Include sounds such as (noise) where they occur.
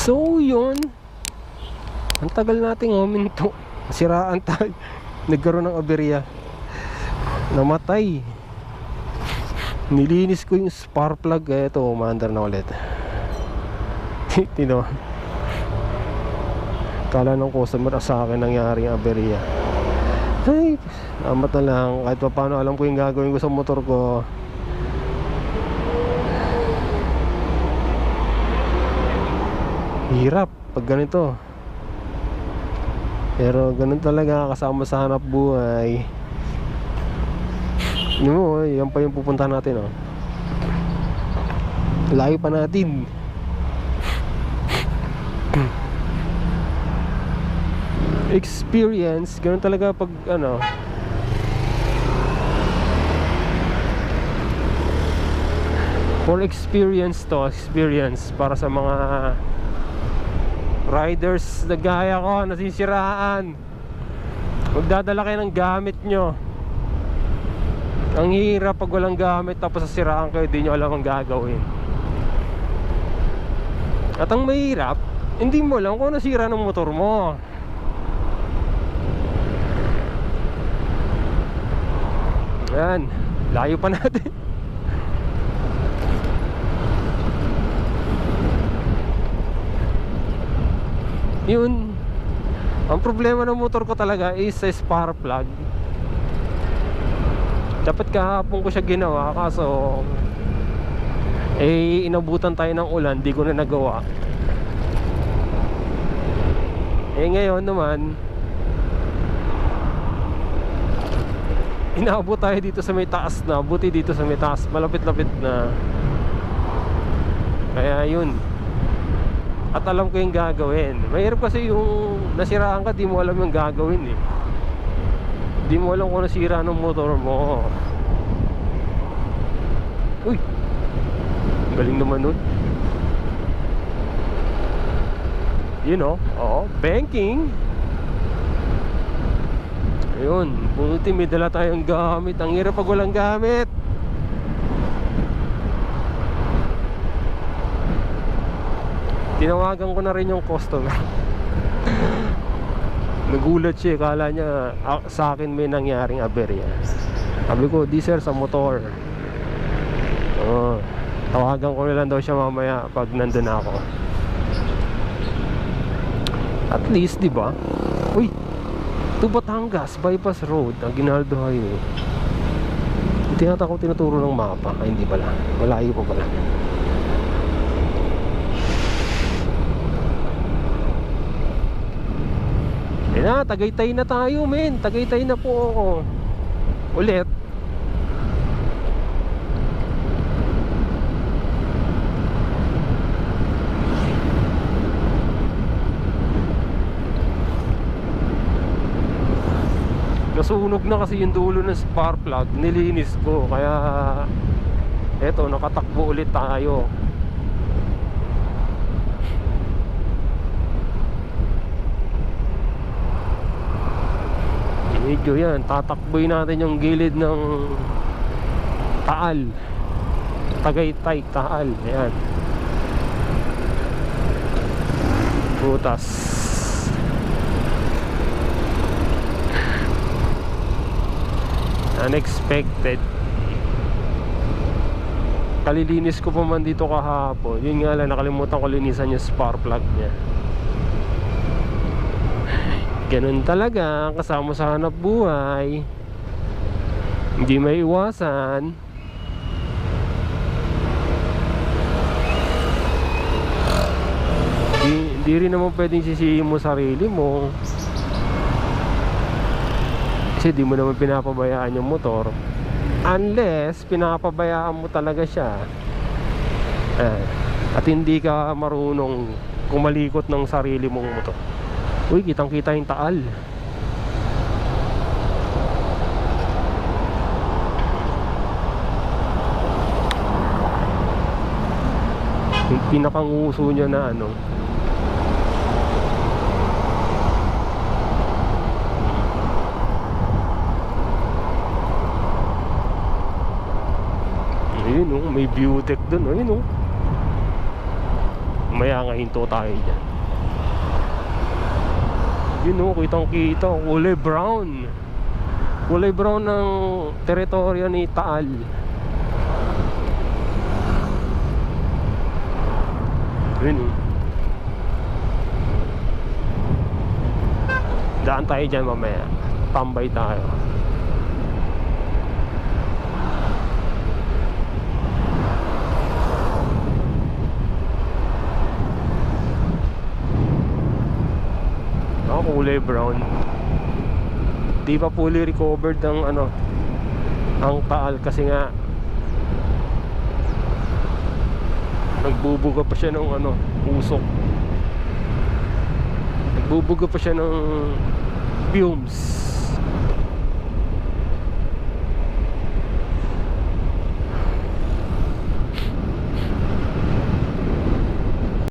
So, yun. Ang tagal nating huminto. Siraan tayo. (laughs) Nagkaroon ng aberya. Namatay. Nilinis ko yung spark plug. Eh, ito, umaandar na ulit. (laughs) Tino. Kala ng customer sa akin nangyari ang aberya. Ay, amat na lang. Kahit pa paano alam ko yung gagawin ko sa motor ko. Hirap pag ganito. Pero ganun talaga kasama sa hanap buhay. Ano mo, yan pa yung pupunta natin oh. Layo pa natin. (clears throat) Experience, ganun talaga pag ano. For experience to, experience para sa mga riders na gaya ko nasisiraan. Magdadala kayo ng gamit nyo. Ang hirap pag walang gamit tapos sasiraan kayo di nyo alam ang gagawin. At ang mahirap hindi mo alam kung nasira ng motor mo. Yan layo pa (laughs) natin yun. Ang problema ng motor ko talaga is sa spark plug. Dapat kahapon ko siya ginawa kaso eh inabutan tayo ng ulan di ko na nagawa. Eh ngayon naman inaabot tayo dito sa may taas na buti dito sa may taas malapit-lapit na. Kaya yun at alam ko yung gagawin. Mahirap kasi yung nasiraan ka di mo alam yung gagawin eh. Di mo alam kung nasira ng motor mo. Uy! Galing naman nun. You know? Oh banking. Ayun buti may dala tayong gamit. Ang hirap pag walang gamit tinawagan ko na rin yung customer. Nagulat siya kala niya ah, sa akin may nangyaring aberya. Sabi ko di sir sa motor. Oh, tawagan ko na lang daw siya mamaya pag nandun ako. At least di ba? Uy to Batangas bypass road ang Ginaldo Highway. Tinata ko tinuturo ng mapa. Ay hindi pala. Malayo pa pala Tagaytay na tayo men. Tagaytay na po ako. Ulit. Nasunog na kasi yung dulo ng spark plug. Nilinis ko. Kaya Eto, nakatakbo ulit tayo medyo yan. Tatakboy natin yung gilid ng Taal. Tagaytay Taal. Yan butas. Unexpected. Kalilinis ko pa man dito kahapon. Yun nga lang nakalimutan ko linisan yung spark plug niya Ganun talaga kasama sa hanap buhay. Hindi may iwasan. Di, rin naman pwedeng sisihin mo sarili mo. Kasi di mo naman pinapabayaan yung motor. Unless pinapabayaan mo talaga siya. Eh, at hindi ka marunong kumalikot ng sarili mong motor. Uy, kitang kita yung taal. Yung pinakang uso niya na ano. Ayun oh, may beautech dun Ayun oh. Maya nga hinto tayo dyan. Yun o, kitang kita. Kulay brown. Kulay brown ng teritoryo ni Taal. Yun o. Daan tayo dyan mamaya. Tambay tayo. Ako kulay brown. Di pa fully recovered ang ano ang taal kasi nga nagbubuga pa siya ng ano usok. Nagbubuga pa siya ng fumes.